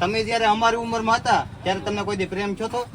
તમે જયારે અમારી ઉંમરમાં હતા ત્યારે તમને કોઈ દી પ્રેમ છો તો?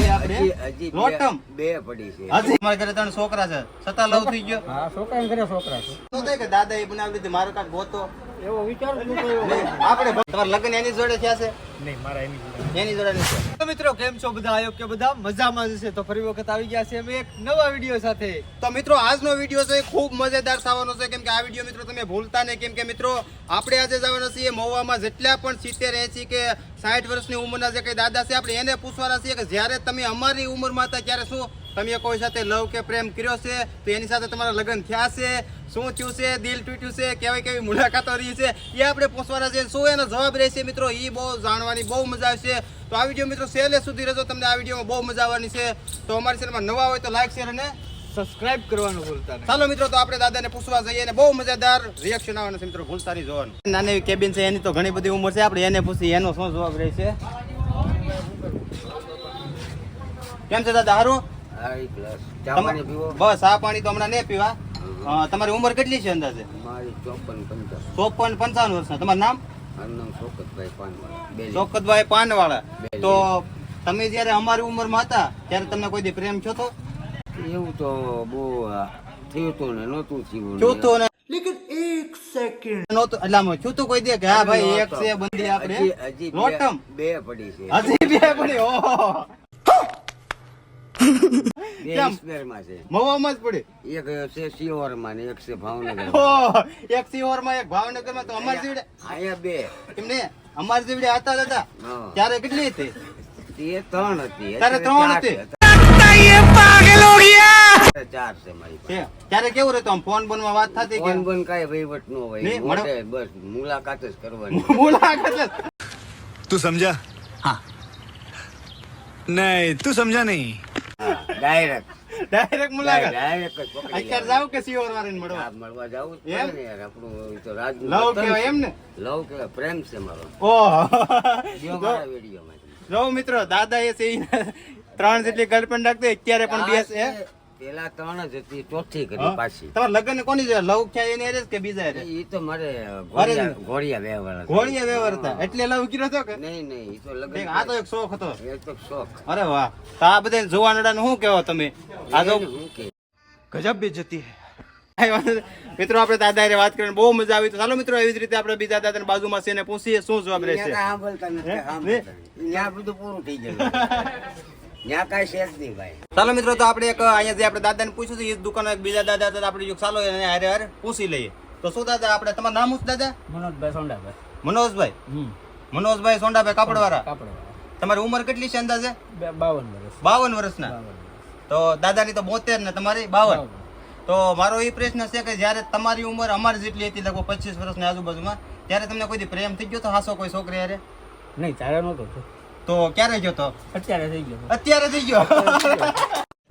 એ આપણે? હજી હજી બે- લોટમ? બે પડી છે. હજી? અમારા ઘરે ત્રણ છોકરા છે. છતાં લવ થઈ ગયો. હા છોકરા છે. થાય કે દાદા એ બનાવી લીધી? મારો કાંઈક ગોતો? એવો વિચાર આપણે તમારા લગ્ન એની જોડે થયા છે? નહીં મારા એની જોડે. એની જોડે નહીં તો મિત્રો કેમ છો બધા? આયો કે બધા મજામાં જ છે તો ફરી વખત આવી ગયા છે અમે એક નવા વીડિયો સાથે. તો મિત્રો આજનો વીડિયો છે ખૂબ મજેદાર થવાનો છે. કેમ કે આ વીડિયો મિત્રો તમે ભૂલતા નહીં. કેમ કે મિત્રો આપણે આજે જવાના છીએ મહુવામાં જેટલા પણ સિત્તેર એસી કે સાઠ વર્ષની ઉંમરના જે કઈ દાદા છે આપણે એને પૂછવાના છીએ કે જ્યારે તમે અમારી ઉંમરમાં હતા ત્યારે શું તમે કોઈ સાથે લવ કે પ્રેમ કર્યો છે, તો એની સાથે તમારા લગ્ન થયા છે? શું થયું છે? દિલ તૂટ્યું છે? કેવી કેવી મુલાકાતો રહી છે? એ આપણે પૂછવાના છે. શું એનો જવાબ રહેશે મિત્રો? એ બહુ જાણવાની બહુ મજા આવશે. તો આ વીડિયો મિત્રો છેલ્લે સુધી રહેજો. તમને આ વિડીયોમાં બહુ મજા આવવાની છે. તો અમારી ચેનલમાં નવા હોય તો લાઈક, શેર અને સબસ્ક્રાઇબ કરવાનું ભૂલતા ચાલો મિત્રો, તો આપણે દાદાને પૂછવા જઈએ અને બહુ મજાદાર રિએક્શન આવવાનું છે મિત્રો. ભૂલતા નહીં જોવાનું. નાની એવી કેબિન છે, એની તો ઘણી બધી ઉંમર છે. આપણે એને પૂછી એનો શું જવાબ રહેશે? કેમ છે દાદા, હારું? બસ આ પાણી તો હમણાં નહીં પીવા. તમારી ઉંમર કેટલી છે અંદાજે? મારી ચોપન ચોપન પંચાવન વર્ષના. તમારું નામ? શોકતભાઈ પાનવાળા. તો તમે જયારે અમારી ઉંમરમાં હતા ત્યારે તમને કોઈ દી પ્રેમ છો તો? એવું તો બહુ થયું તું ને નહોતું થયું ને. લેકિન એક સેકન્ડ. નહોતું એટલે આમ તો કોઈ દે કે હા ભાઈ એક છે બંદી આપણે. બે પડી છે. હજી બે પડી ઓહો. મવામાં જ તો ત્યારે કેવું રહેતો? ફોન બોનમાં વાત થતી ફોન બોન કઈ વહીવટ નો હોય. બસ મુલાકાત જ કરવાની. મુલાકાત તું સમજા? હા. નહીં તું સમજા નહીં. ડાયરેક્ટ ડાયરેક્ટ મુલાકાત. ડાયરેક્ટ અત્યારે જાવ કે સિહોર વાળાને મળવા મળવા જાવું એમ? ને યાર આપણું તો રાજ લવ વતન એમ ને લવ કહેવાય પ્રેમ છે મારો. ઓહો. જો મારા વિડીયોમાં જો મિત્રો દાદા એ છે ત્રણ જેટલી ગર્લફ્રેન્ડ રાખતો અત્યારે પણ બે છે પેલા ત્રણ જ હતી ચોથી કરી પાછી. તમારે લગ્ન કોની છે લવ ક્યાં એની કે બીજા અરેજ તો મારે ઘોડિયા વ્યવહાર ઘોડિયા વ્યવહાર હતા. એટલે લવ કર્યો હતો કે? નહીં નહીં તો લગ્ન આ તો એક શોખ હતો. એક તો શોખ. અરે વાહ. તો આ બધા જોવાનડા શું કહેવો તમે? આ તો ગજબ બેજતી હે. મિત્રો આપણે દાદા એ વાત કરીને બહુ મજા આવી. તો ચાલો મિત્રો એવી જ રીતે આપણે બીજા દાદા બાજુમાં છે પૂછીએ શું જવાબ રહેશે? બધું પૂરું થઈ જાય ન્યા કાંઈ છે જ નહીં ભાઈ. ચાલો મિત્રો તો આપણે એક અહીંયા જે આપણે દાદાને પૂછ્યું હતું એ દુકાન એક બીજા દાદા હતા આપણે જો ચાલો એને હારે હારે પૂછી લઈએ. તો શું દાદા આપણે તમારું નામ શું દાદા? મનોજભાઈ સોંડાભાઈ. મનોજભાઈ? મનોજભાઈ સોંડાભાઈ કાપડવાળા. કાપડવાળા. તમારી ઉંમર કેટલી છે અંદાજે? બાવન વર્ષ. બાવન વર્ષના? તો દાદાની તો બોતેર ને તમારી? બાવન. તો મારો એ પ્રશ્ન છે કે જ્યારે તમારી ઉંમર અમારી જેટલી હતી લગભગ પચીસ વર્ષની આજુબાજુમાં ત્યારે તમને કોઈ દી પ્રેમ થઈ ગયો તો હાસો કોઈ છોકરી અરે નહીં ત્યારે નહોતો. તો ક્યારે ગયો તો અત્યારે થઈ ગયો અત્યારે થઈ ગયો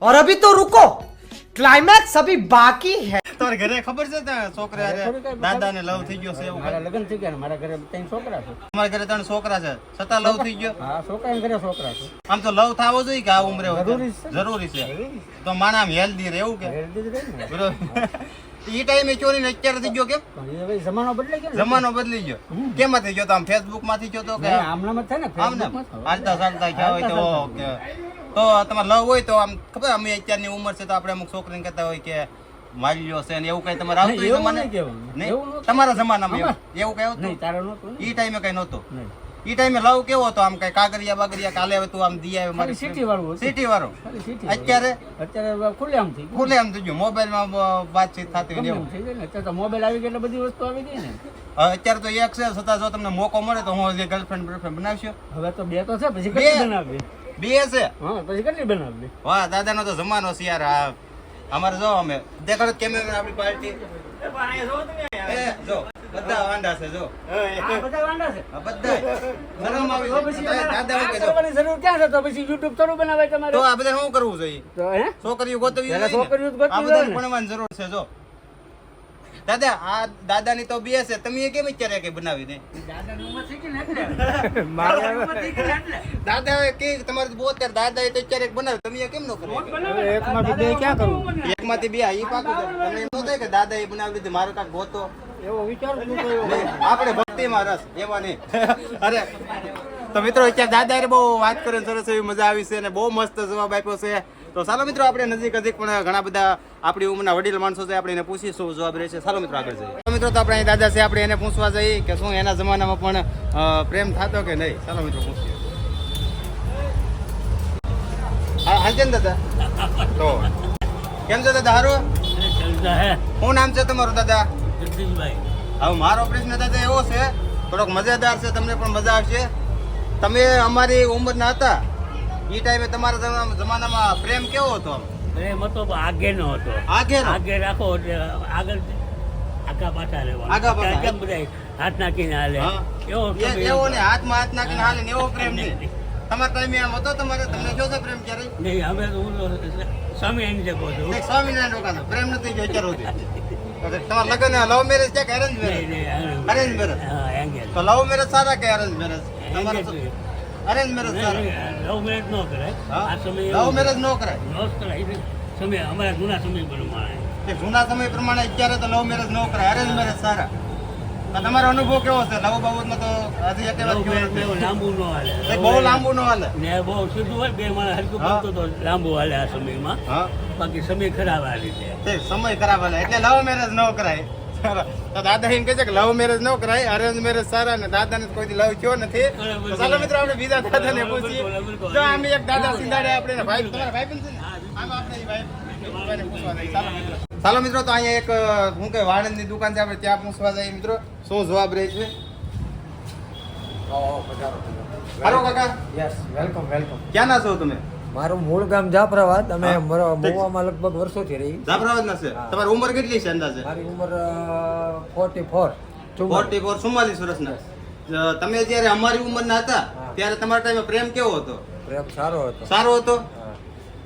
और अभी तो रुको क्लाइमैक्स अभी बाकी है તમારે ઘરે ખબર છે ને છોકરી ઘરે હારે થોડી કાંઈ દાદાને લવ થઈ ગયો છે એવું મારા કાંઈ? લગ્ન થઈ ગયા ને મારા ઘરે ત્રણ છોકરા છે તમારા ઘરે ત્રણ છોકરા છે છતાં લવ થઈ ગયો હા છોકરા ઘરે છોકરા છે આમ તો લવ થવો જોઈએ કે આ ઉંમરે હોય તો? જરૂરી છે. જરૂરી છે તો માણા આમ હેલ્ધી રહે એવું કે હેલ્ધી જ રહે ને બરોબર ઈ ટાઈમે ચોરી અત્યારે થઈ ગયો કેમ? એ જમાનો બદલાઈ ગયો જમાનો બદલી ગયો. કેમાંથી ગયો તો? આમ ફેસબુકમાંથી ગયો તો કે આમનામાં થાય ને આમ ને ફેસબુકમાં જ. હાલતા ચાલતા ગયા હોય તો ઓકે. તો તમારે લવ હોય તો આમ ખબર અમે અત્યારની ઉંમર છે તો આપણે અમુક છોકરીને કહેતા હોય કે માલ્યો છે ને એવું કઈ તમારે આવતું. તમારા? જમાનામાં એવું? કઈ આવતું? ઈ ટાઈમે કઈ નહોતું. નહીં. ઈ ટાઈમે લવ કેવો હતો? આમ કઈ કાગરિયા બાગરિયા કાલે હવે તું આમ દી આવે મારી સિટી વાળું. સિટી વાળો અત્યારે અત્યારે ખુલ્લે આમ થઈ ખુલ્લે આમ થઈ ગયું. મોબાઈલમાં બ- વાતચીત થતી હોય ને એવું. અત્યારે તો મોબાઈલ આવી ગયા એટલે બધી વસ્તુ આવી ગઈ ને. હવે અત્યારે તો એક છે છતાં જો તમને મોકો મળે તો હું જે ગર્લફ્રેન્ડ બોયફ્રેન્ડ બનાવશો. હવે તો બે તો છે પછી બે? કેટલી બનાવવી? બે છે? હા પછી કેટલી બનાવવી? વાહ દાદાનો તો જમાનો છે યાર. આ અમારે જો અમે. દેખાડો કેમેરા આપણી પાર્ટી. એ જો. બધા વાંડા છે જો. બધા વાંડા છે. બધા દાદા જરૂર ક્યાં છે? તો પછી યુટ્યુબ થોડું બનાવાય તમારે? તો આ બધા શું કરવું જોઈએ? છોકરીઓ ગોતવી ને. છોકરીઓ ગોતવી આ બધાને ભણવાની જરૂર છે જો. દાદા આ દાદાની તો બે છે. તમે એ કેમ અત્યારે કઈ બનાવી દે દાદા ને ને દાદા કે તમારે બોતેર દાદા એ તો અત્યારે બનાવી બનાવે. તમે કેમ ન કરો? એક માંથી બે ક્યાં કરું? એક માંથી બે આ પાકું તમે એમ ન થાય કે દાદા એ બનાવી દીધી મારો કાક ગોતો? એવો વિચાર આપણે ભક્તિમાં રસ એમાં નહીં. અરે તો મિત્રો અત્યારે દાદાએ બહુ વાત કરીને સરસ એવી મજા આવી છે અને બહુ મસ્ત જવાબ આપ્યો છે. તો ચાલો મિત્રો આપણે નજીક નજીક પણ ઘણા બધા આપણી ઉંમરના વડીલ માણસો છે આપણે એને પૂછીશું જવાબ રહેશે ચાલો મિત્રો આગળ જઈએ. તો મિત્રો તો આપણે અહીં દાદા છે આપણે એને પૂછવા જઈએ કે શું એના જમાનામાં પણ પ્રેમ થતો કે નહીં? ચાલો મિત્રો પૂછીએ. હા હાલશે દાદા? તો કેમ છે દાદા હારું? શું નામ છે તમારું દાદા? હવે મારો પ્રશ્ન દાદા એવો છે થોડોક મજેદાર છે તમને પણ મજા આવશે. તમે અમારી ઉંમરના હતા. એ ટાઈમે તમારા જમાનામાં પ્રેમ કેવો હતો? પ્રેમ હતો પણ આગેનો હતો. આગે આગે રાખો એટલે આગળ આગા પાછા લેવા આગા પાછા. કેમ બધા હાથ નાખીને હાલે. એવો એવો ને હાથમાં હાથ નાખીને હાલે એવો પ્રેમ નહીં તમારા ટાઈમે આમ હતો તમારે? તમને જો છે પ્રેમ ક્યારે નહીં અમે હું સ્વામિનારાયણ જગો છું. સ્વામિનારાયણ પ્રેમ નથી જો અત્યાર તમારા લગ્ન લવ મેરેજ છે કે અરેન્જ મેરેજ Arrange હા, તો લવ મેરેજ સારા કે arrange marriage. Arrange marriage love marriage નો કરાય આ સમય લવ મેરેજ નો કરાય ન કરાય. સમય અમારા જૂના સમય પ્રમાણે. જૂના સમય પ્રમાણે અત્યારે તો લવ મેરેજ નો કરાય. અરેન્જ મેરેજ સારા. તો તમારો અનુભવ કેવો છે? લવ બાબતમાં તો હજી એક વાત લાંબુ ન હાલે. બહુ લાંબુ નો હાલે? ને બહુ સીધું હોય બે માણસ હરખું હા. તો લાંબુ હાલે આ સમયમાં. બાકી સમય ખરાબ આ રીતે. સમય ખરાબ હાલે. એટલે લવ મેરેજ ન કરાય. તો દાદા એમ કહે છે કે લવ મેરેજ ન કરાય અરેન્જ મેરેજ સારા ને દાદાને કોઈ લવ થયો નથી. તો ચાલો મિત્રો આપણે બીજા દાદાને પૂછીએ. જો આમ એક દાદા સિંધાડે આપણે ભાઈ તમારા ભાઈ પણ છે ને? આમ આપણે ભાઈ ભાઈને પૂછવા જઈએ. ચાલો મિત્રો. ચાલો મિત્રો તો અહીંયા એક શું કે વાણંદની દુકાન છે આપણે ત્યાં પૂછવા જઈએ મિત્રો. શું જવાબ રહે છે? હાલો કાકા. યસ વેલકમ વેલકમ ક્યાંના છો તમે? મારું મૂળ ગામ જાફરાબાદ અમે. મહુવામાં લગભગ વર્ષોથી રહી. જાફરાબાદના છે? તમારી ઉંમર કેટલી છે અંદાજે? મારી ઉંમર ફોર્ટી ફોર ફોર્ટી ફોર ચુમ્માલીસ વર્ષના. તમે જ્યારે અમારી ઉંમરના હતા ત્યારે તમારા ટાઈમે પ્રેમ કેવો હતો? પ્રેમ સારો હતો. સારો હતો.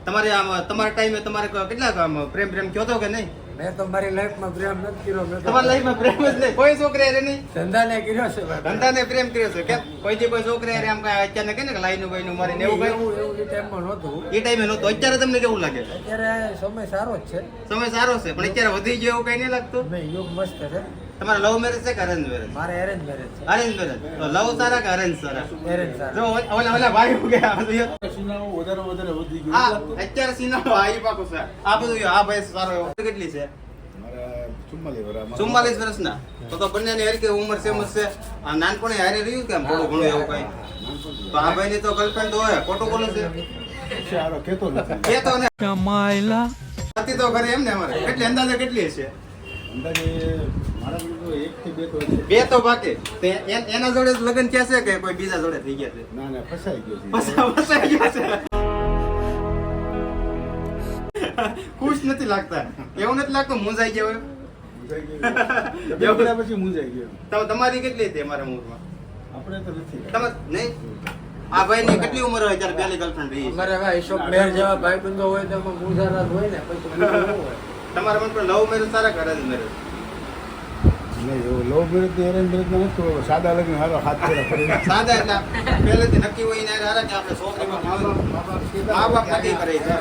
તમારે આમ તમારા ટાઈમે તમારે કેટલા આમ પ્રેમ પ્રેમ કયો હતો કે નહીં? મેં તો મારી લાઈફમાં પ્રેમ નથી કર્યો મેં તમારી લાઈફમાં પ્રેમ જ નહીં. કોઈ છોકરી હારે નહીં? ધંધાને કર્યો છે ધંધાને પ્રેમ કર્યો છે. કેમ? જે કોઈ છોકરી હારે આમ કાંઈ અત્યારે કે ને કે લાઈનું બાઈનું મારીને એવું કઈ? એવું એવું એ ટાઈમમાં નહોતું. એ ટાઈમે નહોતું. અત્યારે તમને કેવું લાગે? અત્યારે સમય સારો જ છે. સમય સારો છે પણ અત્યારે વધી ગયો એવું કઈ નહીં લાગતું? નહીં યોગ મસ્ત છે. તમારે લવ મેરેજ છે કે અરેન્જ મેરેજ મારે એરેન્જ મેરેજ છે. અરેન્જ મેરેજ તો લવ સારા કે અરેન્જ સારા? એરેન્જ સારા. જો ઓલા ઓલા ભાઈ કે આ બધું હા અત્યારે સિનેમા આવી પાકો છે. આ બધું આ ભાઈ સારો કેટલી છે? ચુમ્માલીસ વર્ષના? તો તો બંનેની હરકી ઉંમર સેમ જ છે. આ નાનપણે હારે રહ્યું કેમ? થોડું ઘણું એવું કઈ? તો આ ભાઈની તો ગર્લફ્રેન્ડ તો હોય. ખોટું બોલું છે? કેતો ને હતી તો ઘરે એમ ને અમારે. કેટલી અંદાજે કેટલી છે બે તો બાકી. એના જોડે લગ્ન થયા છે કે કોઈ બીજા જોડે થઈ ગયા છે? ફસા- ફસાઈ ગયા છે. ખુશ નથી લાગતા. એવું નથી લાગતું મૂંઝાઈ ગયા હોય તો તમારી કેટલી હતી અમારા મૂળમાં? તમે નહીં? આ ભાઈ ની કેટલી ઉંમર હોય? ત્યારે પહેલી ગર્લફ્રેન્ડ રહી છે? અમારે ભાઈ અશોક મેર જેવા ભાઈબંધો હોય તો મૂંઝારા હોય ને પછી હોય. તમારા મન પર લવ મેરેજ સારા કે અરેન્જ મેરેજ સાદા લગ્ન હારો હાથ ફેરા સાદા એટલે પહેલેથી નક્કી હોય ને હારા કે આપણે છોકરીમાં મા બાપ નક્કી કરે છે.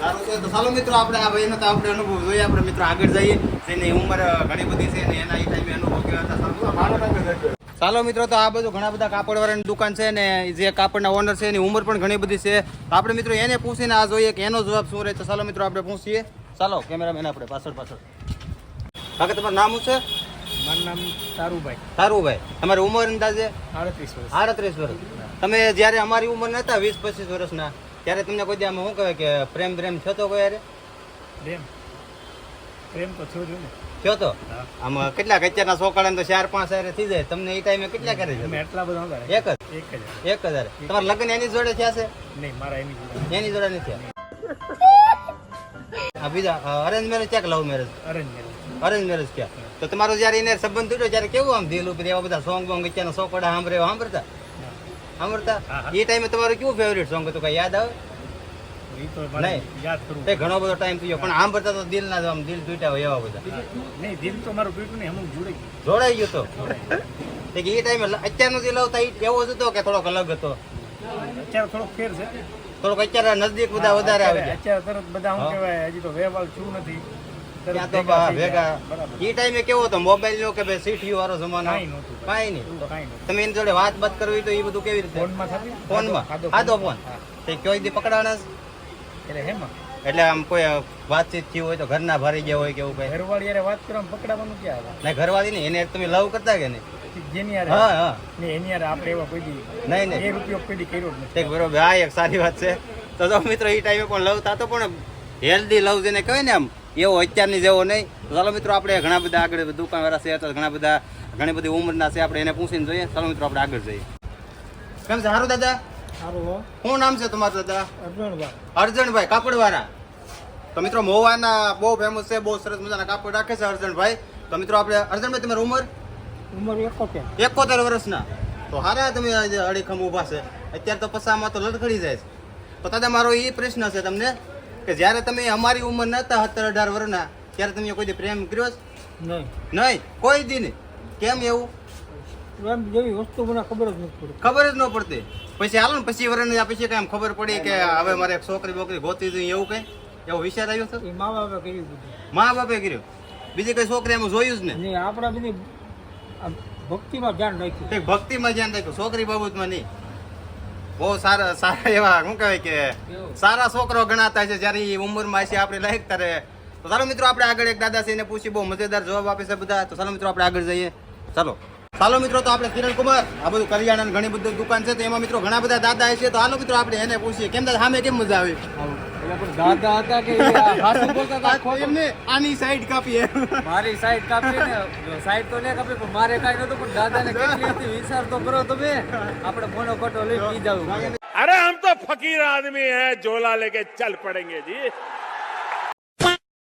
સારું છે તો ચાલો મિત્રો આપણે આ ભાઈનો તો આપણે અનુભવ જોઈએ. આપણે મિત્રો આગળ જઈએ. જેની ઉંમર ઘણી બધી છે ને એના એ ટાઈમે અનુભવ કેવા હતા. સારું ચાલો મિત્રો તો આ બધું ઘણા બધા કાપડવાળાની દુકાન છે ને જે કાપડના ઓનર છે એની ઉંમર પણ ઘણી બધી છે. આપણે મિત્રો એને પૂછીને આ જોઈએ કે એનો જવાબ શું રહે તો ચાલો મિત્રો આપણે પૂછીએ. ચાલો કેમેરામેન આપણે પાછળ પાછળ. કાકા તમારું નામ શું છે? મારું નામ તારુભાઈ. સારુભાઈ તમારી ઉંમર અંદાજે? આડત્રીસ વર્ષ. આડત્રીસ વર્ષ. તમે જ્યારે અમારી ઉંમર નતા વીસ પચીસ વર્ષના ત્યારે તમને કોઈ દી આમાં શું કહેવાય કે પ્રેમ પ્રેમ થતો કોઈ યારે પ્રેમ. પ્રેમ તો થયો ને. થયો તો? આમાં કેટલાક અત્યારના છોકરાને તો ચાર પાંચ હારે થઈ જાય. તમને એ ટાઈમે કેટલા કરે છે? એટલા બધા એક જ? એક જ એક હજાર તમારા લગ્ન એની જોડે થયા છે? નહીં મારા એની એની જોડે નથી થયા? બીજા અરેન્જ મેરેજ ક્યાંક love marriage arrange marriage arrange marriage ક્યાં? તો તમારો જ્યારે એને સંબંધ તૂટ્યો ત્યારે કેવું આમ દિલ ઉપર એવા બધા સોંગ બોંગ અત્યારના સોકડા સાંભળે સાંભળતા? સાંભળતા? એ ટાઈમે તમારું કેવું ફેવરિટ સોંગ હતું? કઈ યાદ આવે? એ તો મારે યાદ કરવું તે ઘણો બધો ટાઈમ થયો. પણ બધા તો દિલ ના આમ દિલ તૂટ્યા હોય એવા બધા. નહીં દિલ તો મારું તૂટ્યું નહીં અમુક જોડે જોડાઈ ગયો તો. તે કે એ ટાઈમે અત્યારનો દિલ આવતા એવો જ હતો કે થોડોક અલગ હતો? અત્યારે થોડોક ફેર છે. થોડોક અત્યારે નજદીક બધા વધારે આવે અત્યારે તરત બધા શું કહેવાય હજી તો વેવાલ છું નથી. એ ટાઈમે કેવો હતો? મોબાઈલ નો કે ભાઈ સીટીયુ વાળો જમાનો? કઈ નહીં. તમે એની જોડે વાત બાત કરવી તો એ બધું કેવી રીતે? ફોનમાં? ફોનમાં? ખાધો- ફોન. તે દી પકડાણા? એટલે હેમાં એટલે આમ કોઈ વાતચીત થયું હોય તો ઘરના ભરી ગયા હોય કે એવું કઈ? ઘરવાળી હારે વાત કરો પકડાવાનું ક્યાં આવે? નહીં ઘરવાળી નહીં એને તમે લવ કરતા કે નહીં? જેની હા હા. એની હારે આપણે એવા કોઈ નહીં નહીં. એ રૂપિયો કોઈ કર્યો જ નથી. એક બરોબર આ એક સારી વાત છે. તો મિત્રો એ ટાઈમે પણ લવ થતો પણ હેલ્ધી લવ જેને કહેવાય ને આમ એવો અત્યારની જેવો નહીં. ચાલો મિત્રો આપણે ઘણા બધા આગળ દુકાનવાળા છે તો ઘણા બધા ઘણી બધી ઉંમરના છે આપણે એને પૂછીને જોઈએ. ચાલો મિત્રો આપણે આગળ જઈએ. કેમ છે? સારું દાદા? શું નામ છે તમારું દાદા? અર્જણભાઈ અર્જણભાઈ કાપડવાળા. તો મિત્રો મોવાના બહુ ફેમસ છે બહુ સરસ મજાના કાપડ રાખે છે અર્જણભાઈ તો મિત્રો આપણે અર્જણભાઈ તમારી ઉંમર? ઉંમર એકોતેર. એકોતેર વર્ષના. તો હારા તમે અડીખમ ઊભા છે. અત્યારે તો પસામાં તો લડખડી જાય છે. તો દાદા મારો એ પ્રશ્ન છે તમને કે જ્યારે તમે અમારી ઉંમર નતા સત્તર અઢાર વર્ષના ત્યારે તમે કોઈ પ્રેમ કર્યો છે? નહીં. નહીં. કોઈ દી નહીં. કેમ એવું? એમ જેવી વસ્તુ મને ખબર જ નથી પડતી ખબર જ ન પડતી. પછી હાલો ને પછી વર્ષની પછી કઈ ખબર પડી કે હવે મારે એક છોકરી બોકરી ગોતી જોઈએ એવું કંઈ? એવો વિચાર આવ્યો છે મા બાપે કર્યું બધું. મા બાપે કર્યો? બીજી કઈ છોકરી એમ જોયું જ ને? આપણા બધી ભક્તિમાં ધ્યાન રાખ્યું. એક ભક્તિમાં ધ્યાન રાખ્યું. છોકરી બાબતમાં નહીં. બહુ સારા સારા એવા શું કહેવાય કે સારા છોકરો ગણાતા છે. જ્યારે એ ઉંમરમાં છે આપણે લાયક તારે. તો ચાલો મિત્રો આપણે આગળ એક દાદા છે પૂછી બહુ મજેદાર જવાબ આપે છે બધા. તો ચાલો મિત્રો આપણે આગળ જઈએ. ચાલો. હાલો મિત્રો તો આપણે કિરણ કુમાર આ બધું કરિયાણા ઘણી બધી દુકાન છે તો એમાં મિત્રો ઘણા બધા દાદા છે તો હાલો મિત્રો આપણે એને પૂછીએ કેમ દાદા સામે કેમ મજા આવી? મારે કાઈ નતું પણ વિચાર તો કરો તમે. આપણે મોનો કટો લઈ પી જાવ અરે આમ તો ફકીર આદમી હે ઝોલા લેકે ચલ પડેંગે જી.